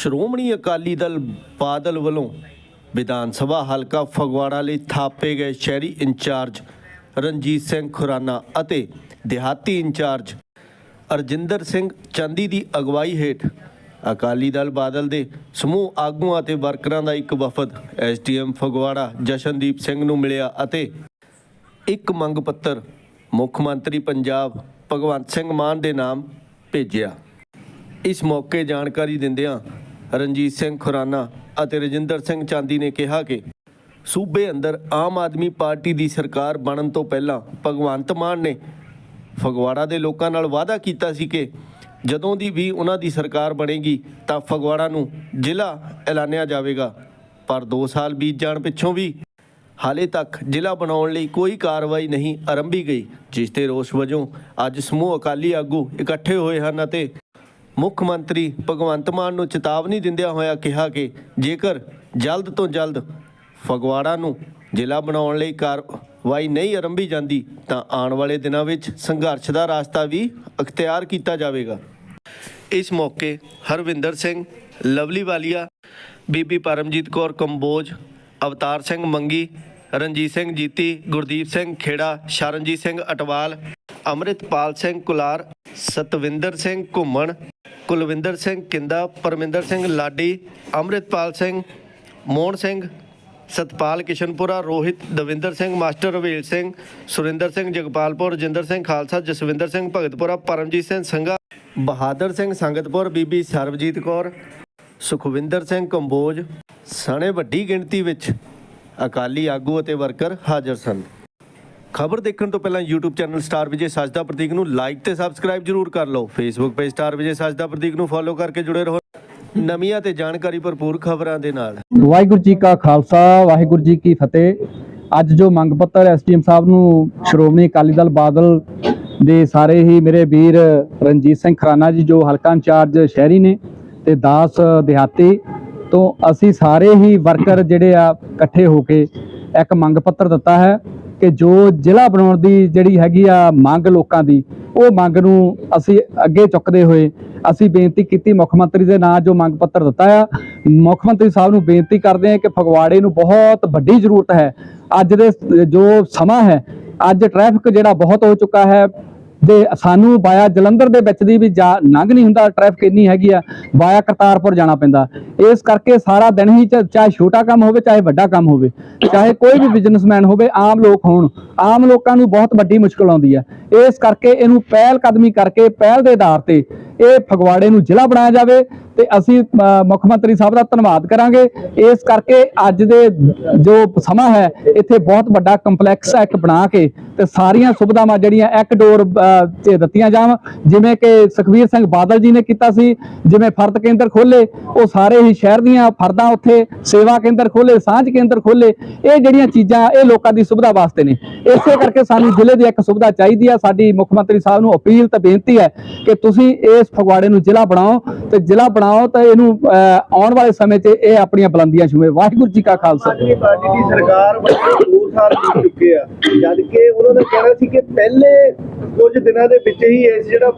ਸ਼੍ਰੋਮਣੀ ਅਕਾਲੀ ਦਲ ਬਾਦਲ ਵੱਲੋਂ ਵਿਧਾਨ ਸਭਾ ਹਲਕਾ ਫਗਵਾੜਾ ਲਈ ਥਾਪੇ ਗਏ ਸ਼ਹਿਰੀ ਇੰਚਾਰਜ ਰਣਜੀਤ ਸਿੰਘ ਖੁਰਾਨਾ ਅਤੇ ਦਿਹਾਤੀ ਇੰਚਾਰਜ ਅਰਜਿੰਦਰ ਸਿੰਘ ਚੰਦੀ ਦੀ ਅਗਵਾਈ ਹੇਠ ਅਕਾਲੀ ਦਲ ਬਾਦਲ ਦੇ ਸਮੂਹ ਆਗੂਆਂ ਅਤੇ ਵਰਕਰਾਂ ਦਾ ਇੱਕ ਵਫਦ ਐਸਟੀਐਮ ਫਗਵਾੜਾ ਜਸ਼ਨਦੀਪ ਸਿੰਘ ਨੂੰ ਮਿਲਿਆ ਅਤੇ ਇੱਕ ਮੰਗ ਪੱਤਰ ਮੁੱਖ ਮੰਤਰੀ ਪੰਜਾਬ ਭਗਵੰਤ ਸਿੰਘ ਮਾਨ ਦੇ ਨਾਮ ਭੇਜਿਆ। ਇਸ ਮੌਕੇ ਜਾਣਕਾਰੀ ਦਿੰਦਿਆਂ ਰਣਜੀਤ ਸਿੰਘ ਖੁਰਾਨਾ ਅਤੇ ਰਜਿੰਦਰ ਸਿੰਘ ਚਾਂਦੀ ਨੇ ਕਿਹਾ ਕਿ ਸੂਬੇ ਅੰਦਰ ਆਮ ਆਦਮੀ ਪਾਰਟੀ ਦੀ ਸਰਕਾਰ ਬਣਨ ਤੋਂ ਪਹਿਲਾਂ ਭਗਵੰਤ ਮਾਨ ਨੇ ਫਗਵਾੜਾ ਦੇ ਲੋਕਾਂ ਨਾਲ ਵਾਅਦਾ ਕੀਤਾ ਸੀ ਕਿ ਜਦੋਂ ਦੀ ਵੀ ਉਹਨਾਂ ਦੀ ਸਰਕਾਰ ਬਣੇਗੀ ਤਾਂ ਫਗਵਾੜਾ ਨੂੰ ਜ਼ਿਲ੍ਹਾ ਐਲਾਨਿਆ ਜਾਵੇਗਾ। ਪਰ 2 ਸਾਲ ਬੀਤ ਜਾਣ ਪਿੱਛੋਂ ਵੀ ਹਾਲੇ ਤੱਕ ਜ਼ਿਲ੍ਹਾ ਬਣਾਉਣ ਲਈ ਕੋਈ ਕਾਰਵਾਈ ਨਹੀਂ ਆਰੰਭੀ ਗਈ, ਜਿਸ ਤੇ ਰੋਸ ਵਜੋਂ ਅੱਜ ਸਮੂਹ ਅਕਾਲੀ ਆਗੂ ਇਕੱਠੇ ਹੋਏ ਹਨ ਅਤੇ ਮੁੱਖ ਮੰਤਰੀ ਭਗਵੰਤ ਮਾਨ ਨੂੰ ਚੇਤਾਵਨੀ ਦਿੰਦਿਆਂ ਹੋਇਆ ਕਿਹਾ ਕਿ ਜੇਕਰ ਜਲਦ ਤੋਂ ਜਲਦ ਫਗਵਾੜਾ ਨੂੰ ਜ਼ਿਲ੍ਹਾ ਬਣਾਉਣ ਲਈ ਕਾਰਵਾਈ ਨਹੀਂ ਆਰੰਭੀ ਜਾਂਦੀ, ਤਾਂ ਆਉਣ ਵਾਲੇ ਦਿਨਾਂ ਵਿੱਚ ਸੰਘਰਸ਼ ਦਾ ਰਾਸਤਾ ਵੀ ਅਖਤਿਆਰ ਕੀਤਾ ਜਾਵੇਗਾ। ਇਸ ਮੌਕੇ ਹਰਵਿੰਦਰ ਸਿੰਘ, ਲਵਲੀ ਵਾਲੀਆ, ਬੀਬੀ ਪਰਮਜੀਤ ਕੌਰ ਕੰਬੋਜ, ਅਵਤਾਰ ਸਿੰਘ ਮੰਗੀ, ਰਣਜੀਤ ਸਿੰਘ ਜੀਤੀ, ਗੁਰਦੀਪ ਸਿੰਘ ਖੇੜਾ, ਸ਼ਰਨਜੀਤ ਸਿੰਘ ਅਟਵਾਲ, ਅੰਮ੍ਰਿਤਪਾਲ ਸਿੰਘ ਕੁਲਾਰ, ਸਤਵਿੰਦਰ ਸਿੰਘ ਘੁੰਮਣ ਕੁਲਵਿੰਦਰ ਸਿੰਘ ਕਿੰਦਾ, ਪਰਮਿੰਦਰ ਸਿੰਘ ਲਾਡੀ, ਅੰਮ੍ਰਿਤਪਾਲ ਸਿੰਘ, ਮੋਹਨ ਸਿੰਘ, ਸਤਪਾਲ ਕਿਸ਼ਨਪੁਰਾ, ਰੋਹਿਤ ਦਵਿੰਦਰ ਸਿੰਘ, ਮਾਸਟਰ ਰਵੇਲ ਸਿੰਘ, ਸੁਰਿੰਦਰ ਸਿੰਘ ਜਗਪਾਲਪੁਰ ਰਜਿੰਦਰ ਸਿੰਘ ਖਾਲਸਾ, ਜਸਵਿੰਦਰ ਸਿੰਘ ਭਗਤਪੁਰਾ, ਪਰਮਜੀਤ ਸਿੰਘ ਸੰਘਾ, ਬਹਾਦਰ ਸਿੰਘ ਸੰਗਤਪੁਰ, ਬੀਬੀ ਸਰਬਜੀਤ ਕੌਰ, ਸੁਖਵਿੰਦਰ ਸਿੰਘ ਕੰਬੋਜ, ਸਣੇ ਵੱਡੀ ਗਿਣਤੀ ਵਿੱਚ ਅਕਾਲੀ ਆਗੂ ਅਤੇ ਵਰਕਰ ਹਾਜ਼ਰ ਸਨ। ਖਬਰ ਦੇਖਣ ਤੋਂ ਪਹਿਲਾਂ YouTube channel Star Vijay Sajda Prateek ਨੂੰ ਲਾਈਕ ਤੇ ਸਬਸਕ੍ਰਾਈਬ ਜਰੂਰ ਕਰ ਲਓ। Facebook page Star Vijay Sajda Prateek ਨੂੰ ਫੋਲੋ ਕਰਕੇ ਜੁੜੇ ਰਹੋ। ਨਵੀਆਂ ਤੇ ਜਾਣਕਾਰੀ ਭਰਪੂਰ ਖਬਰਾਂ ਦੇ ਨਾਲ। ਵਾਹਿਗੁਰੂ ਜੀ ਕਾ ਖਾਲਸਾ, ਵਾਹਿਗੁਰੂ ਜੀ ਕੀ ਫਤਿਹ। ਅੱਜ ਜੋ ਮੰਗ ਪੱਤਰ ਐਸਟੀਐਮ ਸਾਹਿਬ ਨੂੰ ਸ਼੍ਰੋਮਣੀ ਅਕਾਲੀ ਦਲ ਬਾਦਲ ਦੇ ਸਾਰੇ ਹੀ ਮੇਰੇ ਵੀਰ ਰਣਜੀਤ ਸਿੰਘ ਖਰਾਨਾ ਜੀ, ਜੋ ਹਲਕਾ ਇੰਚਾਰਜ ਸ਼ਹਿਰੀ ਨੇ ਤੇ ਦਾਸ ਦਿਹਾਤੀ ਤੋਂ ਅਸੀਂ ਸਾਰੇ ਹੀ ਵਰਕਰ ਜਿਹੜੇ ਆ ਇਕੱਠੇ ਹੋ ਕੇ ਇੱਕ ਮੰਗ ਪੱਤਰ ਦਿੱਤਾ ਹੈ। ਕਿ ਜੋ ਜ਼ਿਲ੍ਹਾ ਬਣਾਉਣ ਦੀ ਜਿਹੜੀ ਹੈਗੀ ਆ ਮੰਗ ਲੋਕਾਂ ਦੀ, ਉਹ ਮੰਗ ਨੂੰ ਅਸੀਂ ਅੱਗੇ ਚੁੱਕਦੇ ਹੋਏ ਅਸੀਂ ਬੇਨਤੀ ਕੀਤੀ ਮੁੱਖ ਮੰਤਰੀ ਦੇ ਨਾਂ ਜੋ ਮੰਗ ਪੱਤਰ ਦਿੱਤਾ ਆ। ਮੁੱਖ ਮੰਤਰੀ ਸਾਹਿਬ ਨੂੰ ਬੇਨਤੀ ਕਰਦੇ ਹਾਂ ਕਿ ਫਗਵਾੜੇ ਨੂੰ ਬਹੁਤ ਵੱਡੀ ਜ਼ਰੂਰਤ ਹੈ। ਅੱਜ ਦੇ ਜੋ ਸਮਾਂ ਹੈ, ਅੱਜ ਟ੍ਰੈਫਿਕ ਜਿਹੜਾ ਬਹੁਤ ਹੋ ਚੁੱਕਾ ਹੈ ਤੇ ਸਾਨੂੰ ਬਾਇਆ ਜਲੰਧਰ ਦੇ ਵਿੱਚ ਦੀ ਵੀ ਜਾ ਲੰਘ ਨਹੀਂ ਹੁੰਦਾ ਟ੍ਰੈਫਿਕ ਇੰਨੀ ਹੈਗੀ ਆ, ਬਾਇਆ ਕਰਤਾਰਪੁਰ ਜਾਣਾ ਪੈਂਦਾ। ਇਸ ਕਰਕੇ ਸਾਰਾ ਦਿਨ ਹੀ ਚਾਹੇ ਛੋਟਾ ਕੰਮ ਹੋਵੇ, ਚਾਹੇ ਵੱਡਾ ਕੰਮ ਹੋਵੇ, ਚਾਹੇ ਕੋਈ ਵੀ ਬਿਜ਼ਨਸਮੈਨ ਹੋਵੇ, ਆਮ ਲੋਕ ਹੋਣ। ਆਮ ਲੋਕਾਂ ਨੂੰ ਬਹੁਤ ਵੱਡੀ ਮੁਸ਼ਕਲ ਆਉਂਦੀ ਹੈ ਇਸ ਕਰਕੇ ਇਹਨੂੰ ਪਹਿਲ ਕਦਮੀ ਕਰਕੇ, ਪਹਿਲ ਦੇ ਆਧਾਰ ਤੇ ਇਹ ਫਗਵਾੜੇ ਨੂੰ ਜ਼ਿਲ੍ਹਾ ਬਣਾਇਆ ਜਾਵੇ। ਤੇ ਅਸੀਂ ਮੁੱਖ ਮੰਤਰੀ ਸਾਹਿਬ ਦਾ ਧੰਨਵਾਦ ਕਰਾਂਗੇ। ਇਸ ਕਰਕੇ ਅੱਜ ਦੇ ਜੋ ਸਮਾਂ ਹੈ ਇੱਥੇ ਬਹੁਤ ਵੱਡਾ ਕੰਪਲੈਕਸ ਇੱਕ ਬਣਾ ਕੇ ਤੇ ਸਾਰੀਆਂ ਸੁਵਿਧਾਵਾਂ ਜਿਹੜੀਆਂ ਇੱਕ ਡੋਰ ਅ, 'ਚ ਦਿੱਤੀਆਂ ਜਾਣ। ਜਿਵੇਂ ਕਿ ਸੁਖਵੀਰ ਸਿੰਘ ਬਾਦਲ ਜੀ ਨੇ ਕੀਤਾ ਸੀ ਜਿਵੇਂ ਫਰਦ ਕੇਂਦਰ ਖੋਲੇ ਉਹ ਸਾਰੇ ਹੀ ਸ਼ਹਿਰ ਦੀਆਂ ਫਰਦਾਂ ਉੱਥੇ ਸੇਵਾ ਕੇਂਦਰ ਖੋਲੇ ਸਾਂਝ ਕੇਂਦਰ ਖੋਲੇ ਇਹ ਜਿਹੜੀਆਂ ਚੀਜ਼ਾਂ ਇਹ ਲੋਕਾਂ ਦੀ ਸੁਵਿਧਾ ਵਾਸਤੇ ਨੇ। ਇਸੇ ਕਰਕੇ ਸਾਨੂੰ ਜ਼ਿਲ੍ਹੇ ਦੀ ਇੱਕ ਸੁਵਿਧਾ ਚਾਹੀਦੀ ਆ। ਸਾਡੀ ਮੁੱਖ ਮੰਤਰੀ ਸਾਹਿਬ ਨੂੰ ਅਪੀਲ ਤੇ ਬੇਨਤੀ ਹੈ ਕਿ ਤੁਸੀਂ ਇਸ ਫਗਵਾੜੇ ਨੂੰ ਜ਼ਿਲ੍ਹਾ ਬਣਾਓ ਤੇ ਜ਼ਿਲ੍ਹਾ ਬਣਾ ਬਣਾਓ ਤਾਂ ਇਹਨੂੰ ਆਉਣ ਵਾਲੇ ਸਮੇਂ 'ਚ ਇਹ ਆਪਣੀਆਂ ਬੁਲੰਦੀਆਂ ਛੂਹੇ। ਵਾਹਿਗੁਰੂ ਜੀ ਕਾ ਖਾਲਸਾ। ਪਾਰਟੀ ਦੀ ਸਰਕਾਰ ਬਣੇ 2 ਸਾਲ ਬੀਤ ਚੁੱਕੇ ਆ। ਜਦ ਕਿ ਉਹਨਾਂ ਦਾ ਕਹਿਣਾ ਸੀ ਕਿ ਪਹਿਲੇ ਕੁਝ ਦਿਨਾਂ ਦੇ ਵਿੱਚ ਹੀ ਇਸ ਜਿਹੜਾ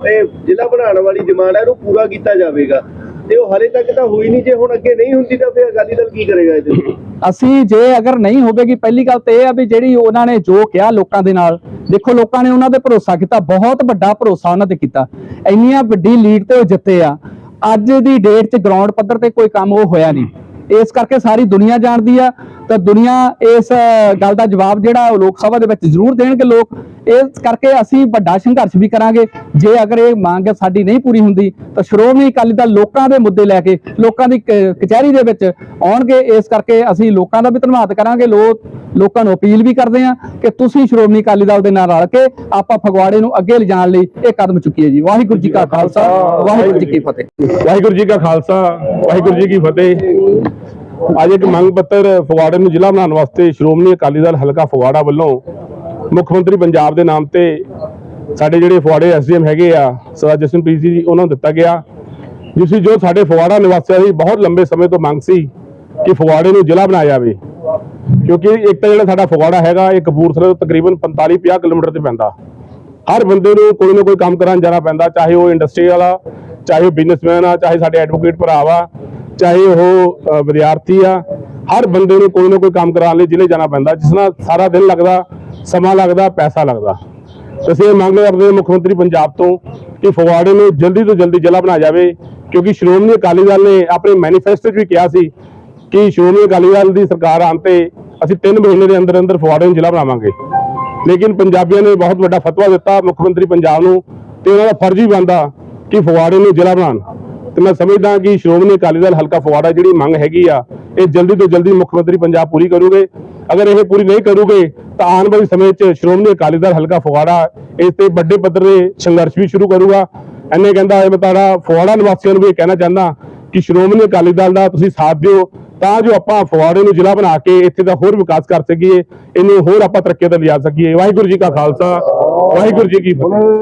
ਜ਼ਿਲ੍ਹਾ ਬਣਾਉਣ ਵਾਲੀ ਡਿਮਾਂਡ ਹੈ ਇਹਨੂੰ ਪੂਰਾ ਕੀਤਾ ਜਾਵੇਗਾ। ਤੇ ਉਹ ਹਲੇ ਤੱਕ ਤਾਂ ਹੋਈ ਨਹੀਂ ਜੇ ਹੁਣ ਅੱਗੇ ਨਹੀਂ ਹੁੰਦੀ ਤਾਂ ਫਿਰ ਅਕਾਲੀ ਦਲ ਕੀ ਕਰੇਗਾ ਇਹਦੇ ਅਸੀਂ ਜੇ ਅਗਰ ਨਹੀਂ ਹੋਵੇਗੀ ਪਹਿਲੀ ਗੱਲ ਤੇ ਇਹ ਆ ਵੀ ਜਿਹੜੀ ਉਹਨਾਂ ਨੇ ਜੋ ਕਿਹਾ ਲੋਕਾਂ ਦੇ ਨਾਲ ਦੇਖੋ ਲੋਕਾਂ ਨੇ ਉਹਨਾਂ ਤੇ ਭਰੋਸਾ ਕੀਤਾ ਬਹੁਤ ਵੱਡਾ ਭਰੋਸਾ ਉਹਨਾਂ ਤੇ ਕੀਤਾ। ਇੰਨੀਆਂ ਵੱਡੀ ਲੀਡ ਤੇ ਉਹ ਜਿੱਤੇ ਆ। ਅੱਜ ਦੀ ਡੇਟ 'ਚ ਗਰਾਊਂਡ ਪੱਧਰ ਤੇ ਕੋਈ ਕੰਮ ਉਹ ਹੋਇਆ ਨਹੀਂ। ਇਸ ਕਰਕੇ ਸਾਰੀ ਦੁਨੀਆ ਜਾਣਦੀ ਆ ਤਾਂ ਦੁਨੀਆ ਇਸ ਗੱਲ ਦਾ ਜਵਾਬ ਜਿਹੜਾ ਉਹ ਲੋਕ ਸਭਾ ਦੇ ਵਿੱਚ ਜ਼ਰੂਰ ਦੇਣਗੇ ਲੋਕ। ਇਸ ਕਰਕੇ ਅਸੀਂ ਵੱਡਾ ਸੰਘਰਸ਼ ਵੀ ਕਰਾਂਗੇ। ਜੇ ਅਗਰ ਇਹ ਮੰਗ ਸਾਡੀ ਨਹੀਂ ਪੂਰੀ ਹੁੰਦੀ ਤਾਂ ਸ਼੍ਰੋਮਣੀ ਅਕਾਲੀ ਦਲ ਲੋਕਾਂ ਦੇ ਮੁੱਦੇ ਲੈ ਕੇ ਲੋਕਾਂ ਦੀ ਕਚਹਿਰੀ ਦੇ ਵਿੱਚ ਆਉਣਗੇ। ਇਸ ਕਰਕੇ ਅਸੀਂ ਲੋਕਾਂ ਦਾ ਵੀ ਧੰਨਵਾਦ ਕਰਾਂਗੇ। ਲੋਕ ਲੋਕਾਂ ਨੂੰ ਅਪੀਲ ਵੀ ਕਰਦੇ ਹਾਂ ਕਿ ਤੁਸੀਂ ਸ਼੍ਰੋਮਣੀ ਅਕਾਲੀ ਦਲ ਦੇ ਨਾਲ ਰਲ ਕੇ ਆਪਾਂ ਫਗਵਾੜੇ ਨੂੰ ਅੱਗੇ ਲਿਜਾਣ ਲਈ ਇਹ ਕਦਮ ਚੁੱਕੀਏ ਜੀ। ਵਾਹਿਗੁਰੂ ਜੀ ਕਾ ਖਾਲਸਾ, ਵਾਹਿਗੁਰੂ ਜੀ ਕੀ ਫਤਿਹ। ਵਾਹਿਗੁਰੂ ਜੀ ਕਾ ਖਾਲਸਾ, ਵਾਹਿਗੁਰੂ ਜੀ ਕੀ ਫਤਿਹ। ਅੱਜ ਇੱਕ ਮੰਗ ਪੱਤਰ ਫਗਵਾੜੇ ਨੂੰ ਜ਼ਿਲ੍ਹਾ ਬਣਾਉਣ ਵਾਸਤੇ ਸ਼੍ਰੋਮਣੀ ਅਕਾਲੀ ਦਲ ਹਲਕਾ ਫਗਵਾੜਾ ਵੱਲੋਂ ਮੁੱਖ ਮੰਤਰੀ ਪੰਜਾਬ ਦੇ ਨਾਮ ਤੇ ਸਾਡੇ ਜਿਹੜੇ ਫਗਵਾੜੇ ਐਸਡੀਐਮ ਹੈਗੇ ਆ, ਸਰਦਾਰ ਜਸਨਪ੍ਰੀਤ ਜੀ, ਉਹਨਾਂ ਨੂੰ ਦਿੱਤਾ ਗਿਆ। ਜਿਸ ਜੋ ਸਾਡੇ ਫਗਵਾੜਾ ਨਿਵਾਸੀਆਂ ਦੀ ਬਹੁਤ ਲੰਬੇ ਸਮੇਂ ਤੋਂ ਮੰਗ ਸੀ ਕਿ ਫਗਵਾੜੇ ਨੂੰ ਜ਼ਿਲ੍ਹਾ ਬਣਾਇਆ ਜਾਵੇ। ਕਿਉਂਕਿ ਇੱਕ ਤਾਂ ਜਿਹੜਾ ਸਾਡਾ ਫਗਵਾੜਾ ਹੈਗਾ, ਇਹ ਕਪੂਰਥਲੇ ਤੋਂ ਤਕਰੀਬਨ 45-50 ਕਿਲੋਮੀਟਰ ਤੇ ਪੈਂਦਾ। ਹਰ ਬੰਦੇ ਨੂੰ ਕੋਈ ਨਾ ਕੋਈ ਕੰਮ ਕਰਨ ਜਾਣਾ ਪੈਂਦਾ, ਚਾਹੇ ਉਹ ਇੰਡਸਟਰੀ ਵਾਲਾ, ਚਾਹੇ ਉਹ ਬਿਜ਼ਨਸਮੈਨ ਆ, ਚਾਹੇ ਸਾਡੇ ਐਡਵੋਕੇਟ ਭਰਾ ਵਾ ਚਾਹੇ ਉਹ ਵਿਦਿਆਰਥੀ ਆ, ਹਰ ਬੰਦੇ ਨੂੰ ਕੋਈ ਨਾ ਕੋਈ ਕੰਮ ਕਰਾਉਣ ਲਈ ਜ਼ਿਲ੍ਹੇ ਜਾਣਾ ਪੈਂਦਾ, ਜਿਸ ਨਾਲ ਸਾਰਾ ਦਿਨ ਲੱਗਦਾ, ਸਮਾਂ ਲੱਗਦਾ, ਪੈਸਾ ਲੱਗਦਾ। ਅਸੀਂ ਇਹ ਮੰਗ ਕਰਦੇ ਹਾਂ ਮੁੱਖ ਮੰਤਰੀ ਪੰਜਾਬ ਤੋਂ ਕਿ ਫਗਵਾੜੇ ਨੂੰ ਜਲਦੀ ਤੋਂ ਜਲਦੀ ਜ਼ਿਲ੍ਹਾ ਬਣਾਇਆ ਜਾਵੇ, ਕਿਉਂਕਿ ਸ਼੍ਰੋਮਣੀ ਅਕਾਲੀ ਦਲ ਨੇ ਆਪਣੇ ਮੈਨੀਫੈਸਟੋ 'ਚ ਵੀ ਕਿਹਾ ਸੀ ਕਿ ਸ਼੍ਰੋਮਣੀ ਅਕਾਲੀ ਦਲ ਦੀ ਸਰਕਾਰ ਆਉਣ ਤੇ ਅਸੀਂ 3 ਮਹੀਨੇ ਦੇ ਅੰਦਰ ਅੰਦਰ ਫਗਵਾੜੇ ਨੂੰ ਜ਼ਿਲ੍ਹਾ ਬਣਾਵਾਂਗੇ। ਲੇਕਿਨ ਪੰਜਾਬੀਆਂ ਨੇ ਬਹੁਤ ਵੱਡਾ ਫਤਵਾ ਦਿੱਤਾ, ਮੁੱਖ ਮੰਤਰੀ ਪੰਜਾਬ ਨੂੰ, ਤੇ ਉਹਨਾਂ ਦਾ ਫਰਜ਼ ਹੀ ਬਣਦਾ ਕਿ ਫਗਵਾੜੇ ਨੂੰ ਜ਼ਿਲ੍ਹਾ ਬਣਾਉਣ। ਤੇ ਮੈਂ ਸਮਝਦਾ ਕਿ ਸ਼੍ਰੋਮਣੀ ਅਕਾਲੀ ਦਲ ਹਲਕਾ ਫਗਵਾੜਾ ਜਿਹੜੀ ਮੰਗ ਹੈਗੀ ਆ, ਇਹ ਜਲਦੀ ਤੋਂ ਜਲਦੀ ਮੁੱਖ ਮੰਤਰੀ ਪੰਜਾਬ ਪੂਰੀ ਕਰੂਗੇ। ਅਗਰ ਇਹ ਪੂਰੀ ਨਹੀਂ ਕਰੂਗੇ, ਤਾਂ ਆਉਣ ਵਾਲੇ ਸਮੇਂ 'ਚ ਸ਼੍ਰੋਮਣੀ ਅਕਾਲੀ ਦਲ ਹਲਕਾ ਫਗਵਾੜਾ ਇਸ ਤੇ ਵੱਡੇ ਪੱਧਰ ਦੇ ਸੰਘਰਸ਼ ਵੀ ਸ਼ੁਰੂ ਕਰੂਗਾ। ਐਨੇ ਕਹਿੰਦਾ ਮੈਂ ਤੁਹਾਡਾ ਫਗਵਾੜਾ ਨਿਵਾਸੀਆਂ ਨੂੰ ਵੀ ਇਹ ਕਹਿਣਾ ਚਾਹੁੰਦਾ ਕਿ ਸ਼੍ਰੋਮਣੀ ਅਕਾਲੀ ਦਲ ਦਾ ਤੁਸੀਂ ਸਾਥ ਦਿਓ ਤਾਂ ਜੋ ਆਪਾਂ ਫਗਵਾੜੇ ਨੂੰ ਜ਼ਿਲ੍ਹਾ ਬਣਾ ਕੇ ਇੱਥੇ ਦਾ ਹੋਰ ਵਿਕਾਸ ਕਰ ਸਕੀਏ, ਇਹਨੂੰ ਹੋਰ ਆਪਾਂ ਤਰੱਕੀ ਤੇ ਲਿਜਾ ਸਕੀਏ। ਵਾਹਿਗੁਰੂ ਜੀ ਕਾ ਖਾਲਸਾ, ਵਾਹਿਗੁਰੂ ਜੀ ਕੀ ਫਤਿਹ।